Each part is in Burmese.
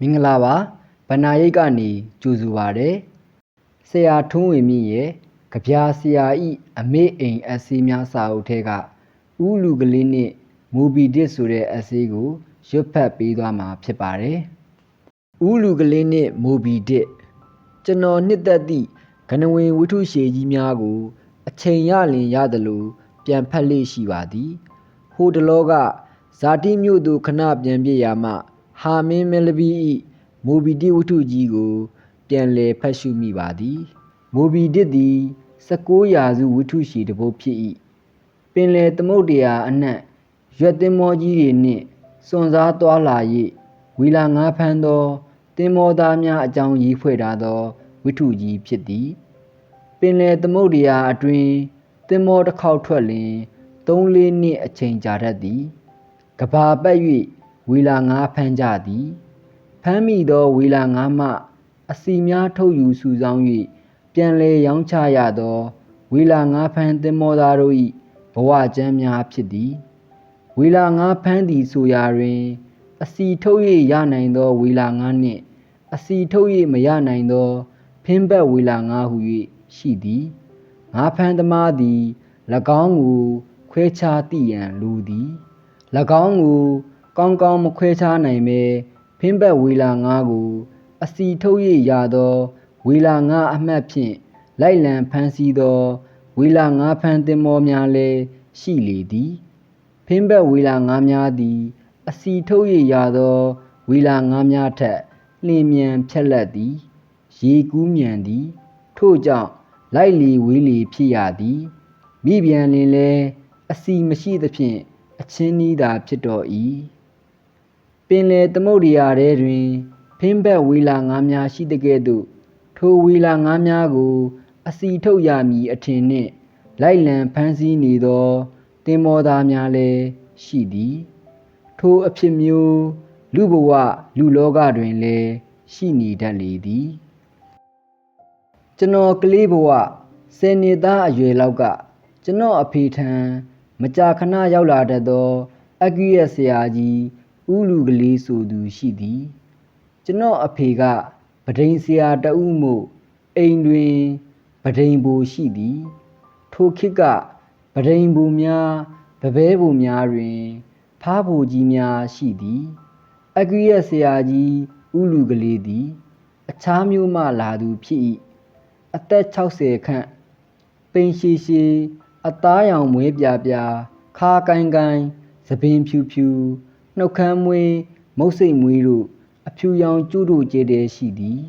မင်္ဂလာပါဗန္နာရိတ်ကနေကြိုဆိုပါရယ်ဆရာထွန်းဝေမြင့်ရဲ့ကြပြာဆရာဤအမေအိမ်အက်ဆေးများစာအုပ်ထဲကဥလူကလေးနဲ့မူဘီဒစ်ဆိုတဲ့အက်ဆေးကိုရွတ်ဖတ်ပေးသွားမှာဖြစ်ပါတယ်ဥလူကလေးနဲ့မူဘီဒစ်ကျွန်တော်နှစ်သက်သည့်ကနဝင်ဝိထုရှည်ကြီးများကို အချိန်ရလင်ရတယ်လို့ပြန်ဖတ်လေ့ရှိပါသည်ဟိုတလောကဇာတိမြို့သို့ခဏပြန်ပြစ်ရာမှ ဟာမင်းမဲလဘီဤမိုဘီဒစ်ဝတ္ထုကြီးကို ပြန်လည်ဖတ်ရှုမိပါသည်မိုဘီဒစ်သည်16ရာစုဝတ္ထုရှိတစ်ပုဒ်ဖြစ်၏ပင်လယ်သမုဒ္ဒရာအနှံ့ရွက်သင်္ဘောကြီးတွေနှင့်စွန်စားသွားလာ၍ဝီလာငါးဖမ်းသောသင်္ဘောသားများအကြောင်းရေးဖွဲ့ထားသောဝတ္ထုကြီးဖြစ်သည်ပင်လယ်သမုဒ္ဒရာအတွင်သင်္ဘောတစ်ခေါက်ထွက်လျင်3-4နှစ်အချိန်ကြာတတ်သည်ကဘာပတ်၍ ဝီလာငါးဖမ်းကြသည်ဖမ်းမိသောဝီလာငါးမှ အစီများထုတ်ယူစုဆောင်း၍ပြန်လည်ရောင်းချရသောဝီလာငါးဖမ်းသင်္ဘောသားတို့၏ဘဝကျမ်းများဖြစ်သည်ဝီလာငါးဖမ်းသည်ဆိုရာတွင် အစီထုတ်၍ရနိုင်သောဝီလာငါးနှင့် အစီထုတ်၍မရနိုင်သော ဖင်းဘက်ဝီလာငါးဟု၍ရှိသည်ငါးဖမ်းသမားသည်၎င်းကိုခွဲခြားသိရန်လိုသည်၎င်းကို ကောင်းကောင်းမခွဲခြားနိုင်ပဲဖင်းဘက်ဝေလာငါးကို အစီထုတ်ရရသော ဝေလာငါးအမှတ်ဖြင့်လိုက်လံဖမ်းဆီးသော ဝေလာငါးဖမ်းသင်္ဘောများလည်းရှိလေသည်ဖင်းဘက်ဝေလာငါးများသည် အစီထုတ်ရရသော ဝေလာငါးများထက်လျင်မြန်ဖြက်လက်သည်ရေကူးမြန်သည် ထို့ကြောင့်လိုက်လီဝေးလီဖြစ်ရသည်မိပြန်လင်လဲအစီမရှိသဖြင့်အချင်းနီးသာဖြစ်တော်၏ ပင်လေသမုဒ္ဒရာထဲတွင် ဖင်းဘက်ဝေလာငါးများရှိတဲ့ကဲ့သို့ ထိုဝေလာငါးများကို အစီထုတ်ရမည်အထင်နှင့် လိုက်လံဖမ်းဆီးနေသောတင်မောသားများလည်းရှိသည် ထိုအဖြစ်မျိုး လူဘဝလူလောကတွင်လည်းရှိနေတတ်လေသည် ကျွန်တော်ကလေးဘဝဆယ်နှစ်သားအရွယ်လောက်က ကျွန်တော်အဖေထံ မကြာခဏရောက်လာတတ်သောအကူရဲ့ဆရာကြီး ဦးလူကလေးဆိုသူရှိသည် ကျွန်တော်အဖေကပဒိန်ဆရာတဦးမို့အိမ်တွင်ပဒိန်ဘူရှိသည် ထိုခေတ်ကပဒိန်ဘူများပပဲဘူများတွင် ဖားဘူကြီးများရှိသည်အကူရဲ့ဆရာကြီးဦးလူကလေးသည် အခြားမျိုးမှလာသူဖြစ်၏အသက်60ခန့်ပိန်ရှိရှိအသားရောင်မွေးပြပြခါကိုင်းကိုင်းသပင်ဖြူဖြူ နှုတ်ခမ်းမွေးမုတ်စိတ်မွေးတို့အဖြူရောင်ကျုတို့ကျဲတဲ့ရှိသည်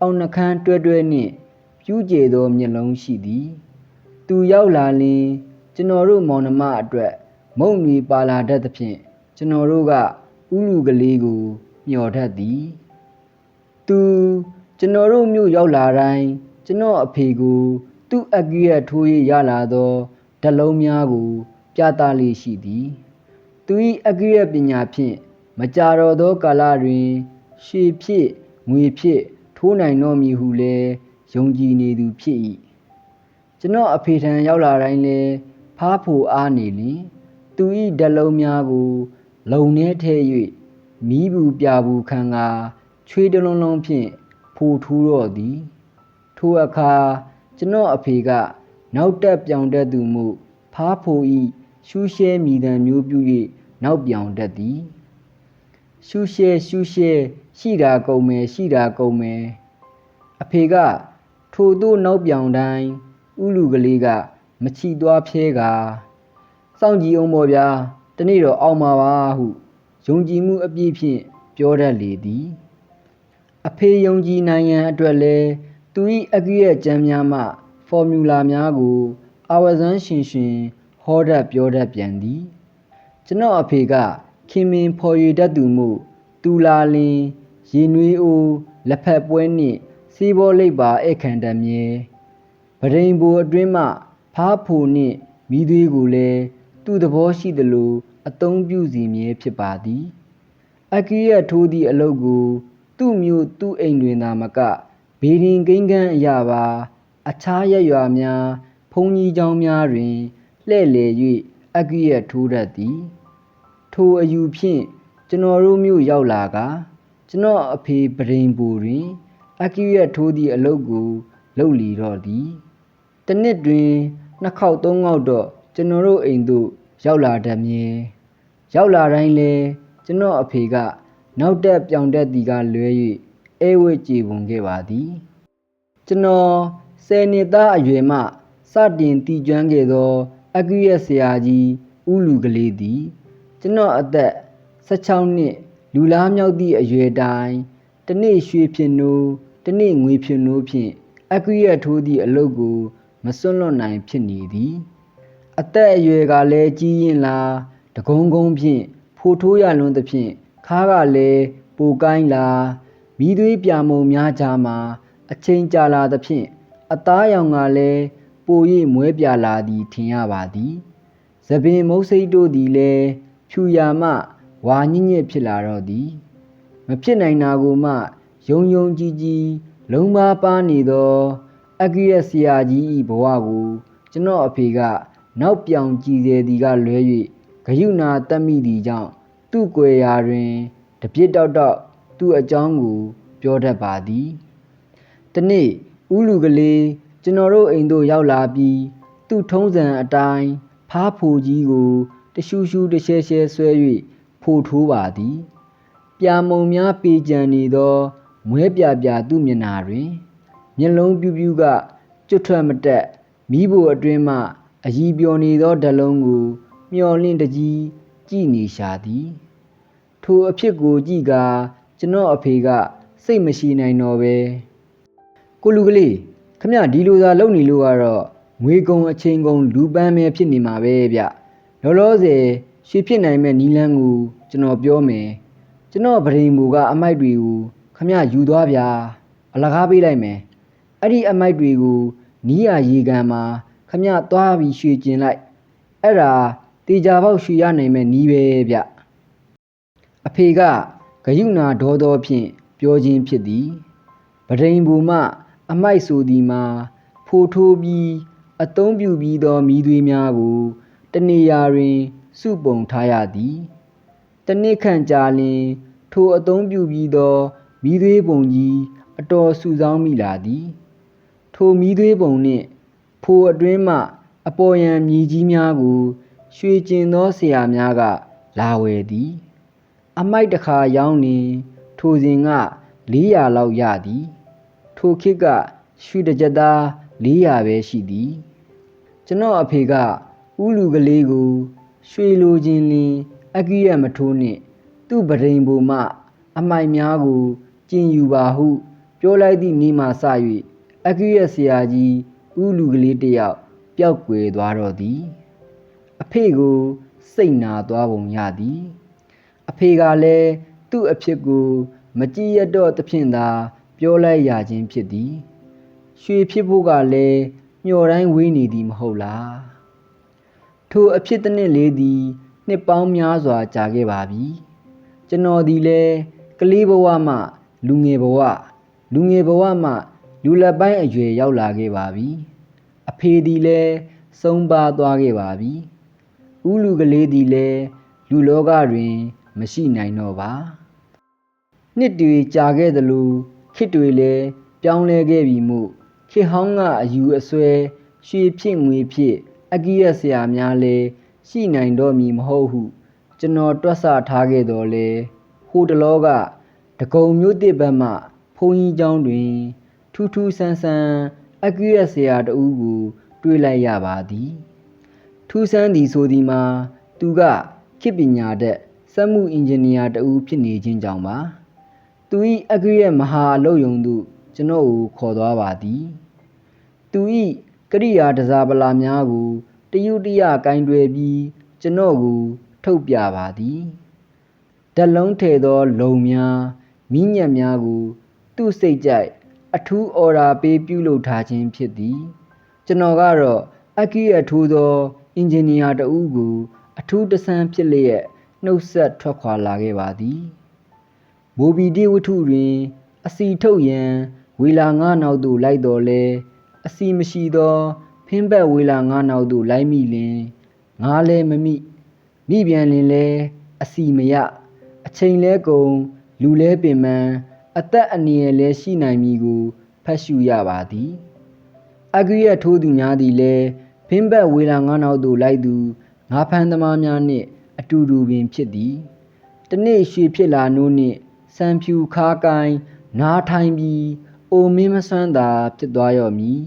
အောင်နှခမ်းတွဲတွဲနှင့်ပြူးကျဲသောမျက်လုံးရှိသည် သူရောက်လာလင်ကျွန်တော်တို့မောင်နှမအတွက်မုံတွေပါလာတတ်သဖြင့်ကျွန်တော်တို့ကဥလူကလေးကိုမျှော်တတ်သည် သူကျွန်တော်တို့မြို့ရောက်လာတိုင်းကျွန်တော်အဖေကိုသူ့အကူရထိုးရရလာသောဓလုံးများကို ပြသလေးရှိသည် သူ၏အကူရပညာဖြင့်မကြာတော့သောကာလတွင် ရှေဖြစ်ငွေဖြစ်ထိုးနိုင်တော့မည်ဟုလည်းယုံကြည်နေသူဖြစ်၏ကျွန်တော်အဖေထံရောက်လာတိုင်းလဲဖားဖို့အားနေလျင်သူ၏ဓလုံးများကို လုံထဲထဲ၍မီးဘူးပြဘူးခံကာချွေးတလုံးလုံးဖြင့်ဖိုထူးတော့သည်ထိုအခါကျွန်တော်အဖေက နောက်တက်ပြောင်တတ်သူမှု ဖားဖိုဤရှူးရှဲမိတံမျိုးပြု၍ နောက်ပြောင်တတ်သည်ရှူးရှဲရှူးရှဲရှိတာကုန်မယ်ရှိတာကုန်မယ်အဖေကထိုတို့နောက်ပြောင်တိုင်းဥလူကလေးကမချီသွားဖျဲကစောင့်ကြည့်အောင်ပေါ့ဗျာတနေ့တော့အောင်ပါပါဟုယုံကြည်မှုအပြည့်ဖြင့်ပြောတတ်လေသည်အဖေယုံကြည်နိုင်ရန်အတွက်လဲသူ၏အကူရဲ့ကြမ်းများမှ ဖော်မြူလာများကို အာဝဇန်းရှင်ရှင်ဟောတတ်ပြောတတ်ပြန်သည် ကျွန်တော်အဖေကခင်မင်ဖော်ရတတ်သူမှုတူလာလင်ရေနွေးအိုးလက်ဖက်ပွဲနှင့် စီးဘောလိပ်ပါဧကန်တမြဲပဒိန်ဘူအတွင်းမှဖားဖိုနှင့်မိသွေးကိုလည်းသူ့သဘောရှိသလိုအသုံးပြုစီမြဲဖြစ်ပါသည်အကီးရထိုးသည့်အလုပ်ကို သူ့မျိုးသူ့အိမ်တွင်သာမကဘေဒင်ကိန်းကန်းအရာပါအခြားရရွာများဘုံကြီးကျောင်းများတွင်လှဲ့လေ၍အကရထိုးတတ်သည် ထိုအယူဖြင့် ကျွန်တော်တို့မြို့ရောက်လာကကျွန်တော်အဖေပရိန်ပူတွင်အကီရက်ထိုးသည့်အလုပ်ကို လုပ်လီတော့သည် တစ်နှစ်တွင် နှစ်ခေါက်သုံးခေါက်တော့ ကျွန်တော်တို့အိမ်သို့ ရောက်လာတတ်မြဲ ရောက်လာတိုင်းလဲကျွန်တော်အဖေက နောက်တက်ပြောင်တက်သည်ကလွဲ၍အဲဝဲကြည်ပုံခဲ့ပါသည် ကျွန်တော် ဆယ်နှစ်သားအရွယ်မှ စတင်တည်ကျွမ်းခဲ့သောအကူရဲ့ဆရာကြီး ဦးလူကလေးသည် ကျွန်တော်အသက်16နှစ်လူလားမြောက်သည့်အရွယ်တိုင်းတစ်နေ့ရွှေဖြစ်နိုးတစ်နေ့ငွေဖြစ်နိုးဖြင့်အကူရဲ့ထိုးသည့်အလုပ်ကိုမစွန့်လွတ်နိုင်ဖြစ်နေသည်အသက်အရွယ်ကလည်းကြီးရင်လားတကုံကုံဖြင့်ဖိုထိုးရလွန်းသဖြင့်ခါးကလည်းပိုကိုင်းလားမိသွေးပြာမုံများကြားမှာအချိန်ကြာလာသဖြင့်အသားရောင်ကလည်းပို၍မွဲပြာလာသည်ထင်ရပါသည်သပင်မုတ်စိတ်တို့သည်လည်း ဖြူရာမှဝါညစ်ညစ်ဖြစ်လာတော့သည်မဖြစ်နိုင်တာကိုမှယုံယုံကြည်ကြည်လုံးပါပါနေသော အကီရဲ့ဆရာကြီးဤဘဝကို ကျွန်တော်အဖေက နောက်ပြောင်ကြည်စေသည်ကလွဲ၍ဂယုနာတတ်မိသည်ကြောင့်သူ့ကွယ်ရာတွင် တပြစ်တောက်တောက်သူ့အကြောင်းကို ပြောတတ်ပါသည်တနေ့ဦးလူကလေးကျွန်တော်တို့အိမ်သို့ရောက်လာပြီးသူ့ထုံးစံအတိုင်းဖားဖိုကြီးကို တရှူရှူတရှဲရှဲဆွဲ၍ဖိုထိုးပါသည်ပြာမုံများပေကြံနေသောမွဲပြပြသူ့မျက်နာတွင်မျက်လုံးပြူးပြူးကကျွတ်ထွက်မတက်မိဖို့အတွင်းမှအည်ပျော်နေသောဓလုံးကို မျောလင့်တကြီးကြည်နေရှာသည် ထိုအဖြစ်ကိုကြည့်ကာကျွန်တော်အဖေကစိတ်မရှိနိုင်တော့ပဲကိုလူကလေးခမဒီလိုသာလုပ်နေလို့ကတော့ငွေကုံအချင်းကုံလူပန်းပဲဖြစ်နေမှာပဲဗျ လောလောဆယ်ရွှေဖြစ်နိုင်မဲ့နီလန်းကိုကျွန်တော်ပြောမယ်ကျွန်တော်ဗရင်မူကအမိုက်တွေကိုခမယူသွားဗျာအလကားပေးလိုက်မယ်အဲ့ဒီအမိုက်တွေကိုနီးရရေကန်မှာခမသွားပြီးရွှေကျင်လိုက်အဲ့ဒါတေချာပေါက်ရွှေရနိုင်မဲ့နီးပဲဗျအဖေကဂယုဏဒေါသောဖြင့်ပြောခြင်းဖြစ်သည်ပဒိန်ဘူမှအမိုက်ဆိုသည်မှာဖိုထိုးပြီးအသုံးပြုပြီးသောမိသွေးများကို တနေရာတွင် စုပုံထားရသည်တနစ်ခန့်ကြာလျင် ထိုအသုံးပြုပြီးသောမိသွေးပုံကြီး အတော်စုဆောင်းမိလာသည် ထိုမိသွေးပုံနှင့် ဖိုအတွင်းမှ အပေါ်ယံမြေကြီးများကို ရွှေကျင်သောဆရာများက လာဝယ်သည် အမိုက်တစ်ခါရောင်းနေထိုစဉ်က400လောက်ရသည် ထိုခေတ်က ရွှေတစ်ကြက်သား400ပဲရှိသည် ကျွန်တော်အဖေက ဥလူကလေးကိုရွှေလိုခြင်းလင်အကိရမထိုးနှင့်သူ့ပဒိန်ပေါ်မှအမိုက်များကိုကျင်ယူပါဟု ပြောလိုက်သည့်နေ့မှစ၍အကိရဆရာကြီးဥလူကလေးတစ်ယောက်ပျောက်ကွယ်သွားတော့သည်အဖေကိုစိတ်နာသွားပုံရသည်အဖေကလည်းသူ့အဖြစ်ကိုမကြည့်ရတော့သဖြင့်သာပြောလိုက်ရခြင်းဖြစ်သည် ရွှေဖြစ်ဖို့ကလည်းမျှော်တိုင်းဝေးနေသည်မဟုတ်လား ထိုအဖြစ်တစ်နှစ်လေးသည် နှစ်ပေါင်းများစွာကြာခဲ့ပါပြီကျွန်တော်သည်လည်းကလေးဘဝမှ လူငယ်ဘဝလူငယ်ဘဝမှလူလက်ပိုင်းအရွယ်ရောက်လာခဲ့ပါပြီအဖေသည်လည်းဆုံးပါသွားခဲ့ပါပြီဥလူကလေးသည်လည်းလူလောကတွင် မရှိနိုင်တော့ပါနှစ်တွေကြာခဲ့သလိုခေတ်တွေလည်းပြောင်းလဲခဲ့ပြီမို့ခေတ်ဟောင်းကအယူအဆွဲရွှေဖြစ်ငွေဖြစ် အကီးရဆရာများလည်းရှိနိုင်တော့မည်မဟုတ်ဟု ကျွန်တော်တွက်ဆထားခဲ့တော်လဲဟိုတလောကတကုံမျိုးတစ်ဘက်မှဘုန်းကြီးကျောင်းတွင် ထူးထူးဆန်းဆန်းအကီးရဆရာတဦးကိုတွေ့လိုက်ရပါသည် ထူးဆန်းသည်ဆိုသည်မှာသူကခေတ်ပညာတတ်စက်မှုအင်ဂျင်နီယာတဦးဖြစ်နေခြင်းကြောင့်ပါသူ၏အကြွရဲ့မဟာအလုပ်ယုံသို့ကျွန်တော်ကိုခေါ်သွားပါသည်သူ၏ ကရိယာတစားပလာများကိုတယုတရကင်တွယ်ပြီးကျွန်တော်ကို ထုတ်ပြပါသည်ဓလုံးထဲသော လုံများမိညက်များကို သူ့စိတ်ကြိုက်အထူးအော်ဒါပေးပြုလုပ်ထားခြင်းဖြစ်သည် ကျွန်တော်ကတော့အကီရထိုးသောအင်ဂျင်နီယာတဦးကို အထူးတဆန်းဖြစ်လျက်နှုတ်ဆက်ထွက်ခွာလာခဲ့ပါသည်မိုဘီဒီဝတ္ထုတွင် အစီထုတ်ရန်ဝေလာငါးနောက်သို့လိုက်တော်လဲ အစီမရှိသော ဖင်းဘက်ဝေလာငါးနောက်သို့လိုက်မိလင်ငါလဲမမိမိပြန်လင်လဲအစီမရအချိန်လဲကုန်လူလဲပင်ပန်းအသက်အန္တရာယ်လဲရှိနိုင်မည်ကိုဖတ်ရှုရပါသည်အဂရိယထိုးသူများသည်လည်းဖင်းဘက်ဝေလာငါးနောက်သို့လိုက်သူငါးဖမ်းသမားများနှင့် အတူတူပင်ဖြစ်သည်တနေ့ရွှေဖြစ်လာနိုးနှင့်စံဖြူခါကိုင်းနားထိုင်ပြီး အိုမင်းမဆွမ်းသာဖြစ်သွားရော့မည်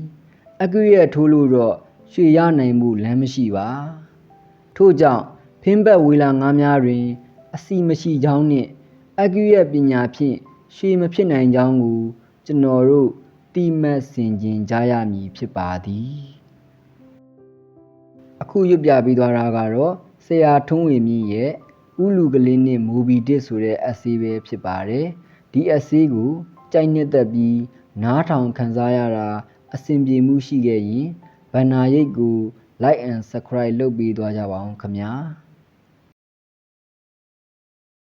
အဂရိယထိုးလို့တော့ရွှေရနိုင်မှုလမ်းမရှိပါ ထို့ကြောင့်ဖင်းဘက်ဝေလာငါးများတွင် အစီမရှိကြောင်းနှင့်အကူရဲ့ပညာဖြင့်ရွှေမဖြစ်နိုင်ကြောင်းကိုကျွန်တော်တို့တိမတ်ဆင်ခြင်ကြရမည်ဖြစ်ပါသည်အခုရွတ်ပြပြီးသွားတာကတော့ဆရာထုံးဝေမြင့်ရဲ့ဥလူကလေးနှင့်မူဘီတစ်ဆိုတဲ့ essay ပဲဖြစ်ပါတယ်ဒီ essay ကို ကြိုက်နှစ်သက်ပြီး နားထောင်ခန်းစားရတာ အဆင်ပြေမှုရှိခဲ့ရင်ဘန္နာရိတ်ကို like and subscribe လုပ်ပေးသွားကြပါအောင်ခင်ဗျာ